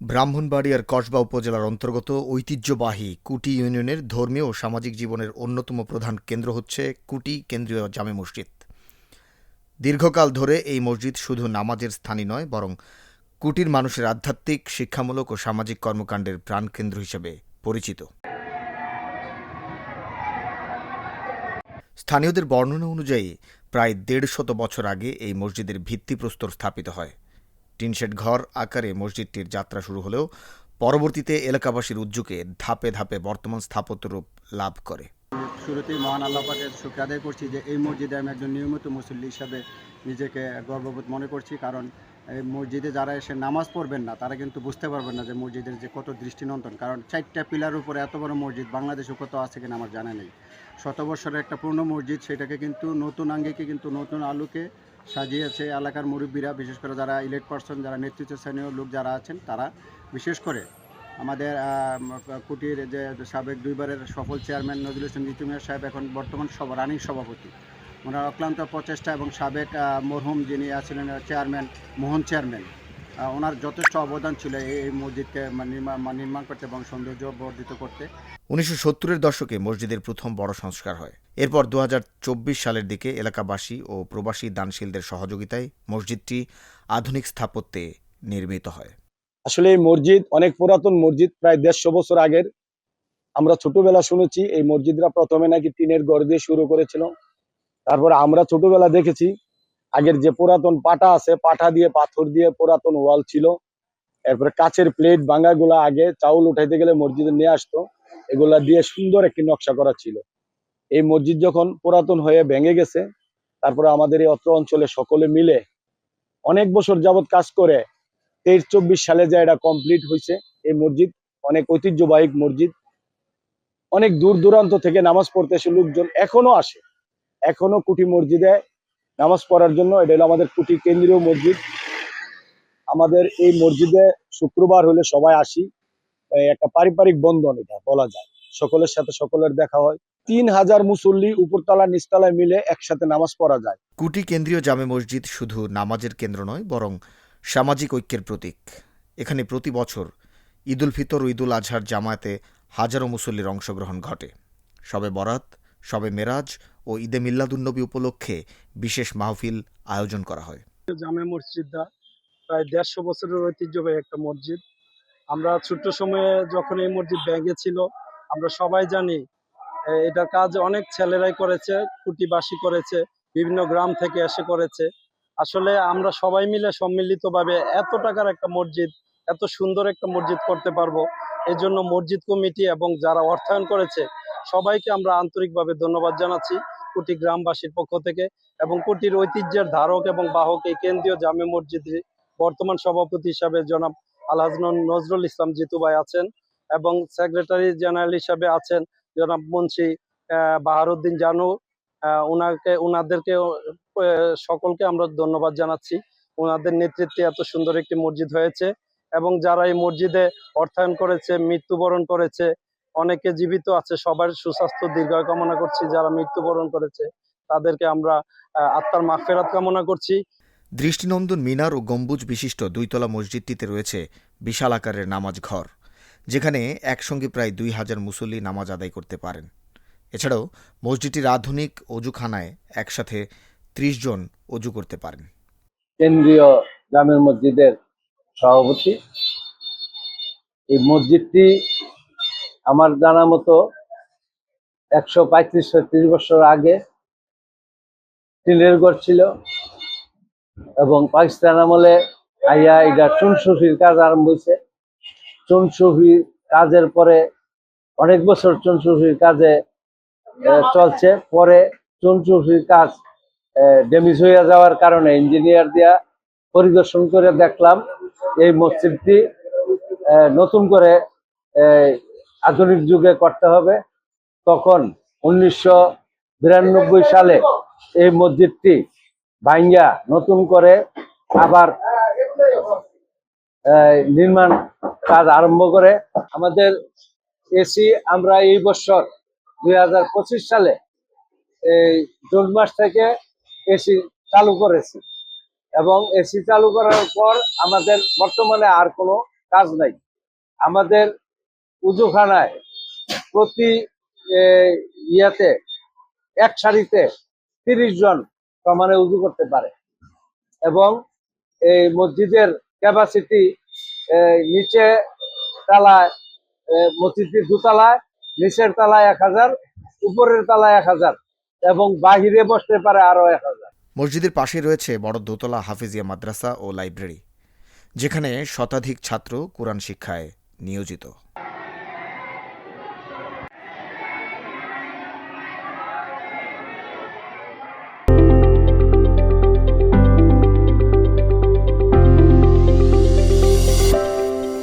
ব্রাহ্মণবাড়িয়ার কসবা উপজেলার অন্তর্গত ঐতিহ্যবাহী কুটি ইউনিয়নের ধর্মীয় ও সামাজিক জীবনের অন্যতম প্রধান কেন্দ্র হচ্ছে কুটি কেন্দ্রীয় জামে মসজিদ। দীর্ঘকাল ধরে এই মসজিদ শুধু নামাজের স্থানই নয়, বরং কুটির মানুষের আধ্যাত্মিক, শিক্ষামূলক ও সামাজিক কর্মকাণ্ডের প্রাণকেন্দ্র হিসেবে পরিচিত। স্থানীয়দের বর্ণনা অনুযায়ী প্রায় দেড় শত বছর আগে এই মসজিদের ভিত্তিপ্রস্তর স্থাপিত হয়। টিনশেড ঘর আকারে মসজিদটির যাত্রা শুরু হলেও পরবর্তীতে এলাকাবাসীর উদ্যোগে ধাপে ধাপে বর্তমান স্থাপত্য রূপ লাভ করে। শুরুতেই মহান আল্লাহ পাকের শুক্র আদায় করছি যে এই মসজিদে আমি একজন নিয়মিত মুসল্লি হিসাবে নিজেকে গর্ববোধ মনে করছি, কারণ মসজিদে যারা এসে নামাজ পড়বেন না, তারা কিন্তু বুঝতে পারবেন না যে মসজিদের যে কত দৃষ্টিনন্দন। কারণ চারটা পিলার উপরে এত বড় মসজিদ বাংলাদেশে কত আছে কিনা আমার জানা নেই। শত বছরের একটা পূর্ণ মসজিদ, সেটাকে কিন্তু নতুন আঙ্গিকে, কিন্তু নতুন আলোকে সাজিয়েছে এলাকার মুরব্বীরা, বিশেষ করে যারা ইলেক্ট পার্সন যারা নেতৃত্ব স্থানীয় লোক যারা আছেন, তারা। বিশেষ করে আমাদের কুটির যে সাবেক দুইবারের সফল চেয়ারম্যান নজরুল ইসলাম জিতু মিয়া সাহেব এখন বর্তমান সব রানিং সভাপতি। ওনার অক্লান্ত প্রচেষ্টা এবং সাবেক আহ, মরহুম যিনি আছিলেন চেয়ারম্যান মোহন চেয়ারম্যান ওনার যথেষ্ট অবদান ছিল এই মসজিদকে মানে নির্মাণ মানে নির্মাণ করতে এবং সৌন্দর্য বর্ধিত করতে। উনিশশো সত্তরের দশকে মসজিদের প্রথম বড় সংস্কার হয়। এরপর দু হাজার চব্বিশ সালের দিকে এলাকাবাসী ও প্রবাসী দানশীলদের সহযোগিতায় মসজিদটি আধুনিক স্থাপত্যে নির্মিত হয়। আসলে এই মসজিদ অনেক পুরাতন মসজিদ প্রায় দেড়শো বছর আগের। আমরা ছোটবেলা শুনেছি এই মসজিদরা প্রথমে নাকি টিনের ঘর দিয়ে শুরু করেছিল। তারপরে আমরা ছোটবেলা দেখেছি, আগের যে পুরাতন পাটা আছে, পাটা দিয়ে পাথর দিয়ে পুরাতন ওয়াল ছিল। এরপরে কাচের প্লেট ভাঙাগুলা আগে চাউল উঠাইতে গেলে মসজিদে নিয়ে আসতো। এগুলা দিয়ে সুন্দর একটি নকশা করা ছিল। এই মসজিদ যখন পুরাতন হয়ে ভেঙে গেছে, তারপরে আমাদের এই অত্র অঞ্চলে সকলে মিলে অনেক বছর যাবত কাজ করে তেইশ চব্বিশ সালে যা এটা কমপ্লিট হয়েছে এই মসজিদ অনেক ঐতিহ্যবাহী মসজিদ। অনেক দূর দূরান্ত থেকে নামাজ পড়তে এসে লোকজন এখনও আসে। এখনও কুটি মসজিদে নামাজ পড়ার জন্য এটা হলো আমাদের কুটি কেন্দ্রীয় মসজিদ। আমাদের এই মসজিদে শুক্রবার হলে সবাই আসি। একটা পারিবারিক বন্ধন এটা বলা যায়। সকলের সাথে সকলের দেখা হয়। তিন হাজার মুসল্লি উপরতলা, নিচতলায় মিলে একসাথে নামাজ পড়া যায়। কুটি কেন্দ্রীয় জামে মসজিদ শুধু নামাজের কেন্দ্র নয়, বরং সামাজিক ঐক্যের প্রতীক। এখানে প্রতি বছর ঈদুল ফিতর ঈদুল আজহার জামায়াতে হাজারো মুসল্লির অংশগ্রহণ ঘটে। সবে বরাত, সবে মেরাজ ও ঈদে মিল্লাদুন্নবী উপলক্ষে বিশেষ মাহফিল আয়োজন করা হয়। জামে মসজিদটা প্রায় দেড়শো বছরের ঐতিহ্যবাহী একটা মসজিদ। আমরা ছোট্ট সময়ে যখন এই মসজিদ ব্যাঙ্গে ছিল, আমরা সবাই জানি এটা কাজ অনেক ছেলেরাই করেছে কুটিবাসী করেছে, বিভিন্ন গ্রাম থেকে এসে করেছে। আসলে আমরা সবাই মিলে সম্মিলিতভাবে এত টাকার একটা মসজিদ, এত সুন্দর একটা মসজিদ করতে পারব এই জন্য মসজিদ কমিটি এবং যারা অর্থায়ন করেছে, সবাইকে আমরা আন্তরিকভাবে ধন্যবাদ জানাচ্ছি। কুটি গ্রামবাসীর পক্ষ থেকে এবং কোটির ঐতিহ্যের ধারক এবং বাহক এই কেন্দ্রীয় জামে মসজিদে বর্তমান সভাপতি হিসাবে জনাব আলহাজ ন- নজরুল ইসলাম জিতু ভাই আছেন এবং সেক্রেটারি জেনারেল হিসাবে আছেন জনাব মুন্সি বাহারুদ্দিন জানু। ওনাকে ওনাদেরকে সকলকে আমরা ধন্যবাদ জানাচ্ছি। ওনাদের নেতৃত্বে এত সুন্দর একটি মসজিদ হয়েছে এবং যারা এই মসজিদে অর্থায়ন করেছে, মৃত্যুবরণ করেছে অনেকে জীবিত আছে সবার সুস্বাস্থ্য দীর্ঘায়ু কামনা করছি যারা মৃত্যুবরণ করেছে তাদেরকে আমরা আহ, আত্মার মাগফেরাত কামনা করছি। দৃষ্টিনন্দন মিনার ও গম্বুজ বিশিষ্ট দুইতলা মসজিদটিতে রয়েছে বিশাল আকারের নামাজ ঘর যেখানে একসঙ্গে প্রায় দুই হাজার মুসল্লি নামাজ আদায় করতে পারেন। এছাড়াও মসজিদটির আধুনিক অজুখানায় একসাথে ত্রিশ জন অজু করতে পারেন। কেন্দ্রীয় জামের মসজিদের সভাপতি। এই মসজিদটি আমার জানা মতো একশো পঁয়ত্রিশ ছত্রিশ বছর আগে টিনের ঘর ছিল এবং পাকিস্তান আমলে আইয়া এটা চুনসুফির কাজ আরম্ভ হয়েছে। চুনসুফির কাজের পরে অনেক বছর চুনসুফির কাজে চলছে। পরে চুনসুফির কাজ ড্যামেজ হয়ে যাওয়ার কারণে ইঞ্জিনিয়ার দিয়া পরিদর্শন করে দেখলাম এই মসজিদটি নতুন করে আধুনিক যুগে করতে হবে। তখন উনিশশো বিরানব্বই সালে এই মসজিদটি ভাঙ্গা নতুন করে আবার নির্মাণ কাজ আরম্ভ করে। আমাদের এসি আমরা এই বছর দুই হাজার পঁচিশ সালে এই জুন মাস থেকে এসি চালু করেছি। এবং এসি চালু করার পর আমাদের বর্তমানে আর কোনো কাজ নাই। আমাদের উজুখানায় প্রতি ইয়াতে এক সারিতে তিরিশ জন সমানে উজু করতে পারে। এবং এই মসজিদের ক্যাপাসিটি নিচে তালায় এ, মসজিদটির দুতলায় নিচের তালায় এক হাজার উপরের তালায় এক হাজার এবং বাহিরে বসতে পারে আরও এক হাজার। মসজিদের পাশেই রয়েছে বড় দোতলা হাফিজিয়া মাদ্রাসা ও লাইব্রেরি যেখানে শতাধিক ছাত্র কোরআন শিক্ষায় নিয়োজিত।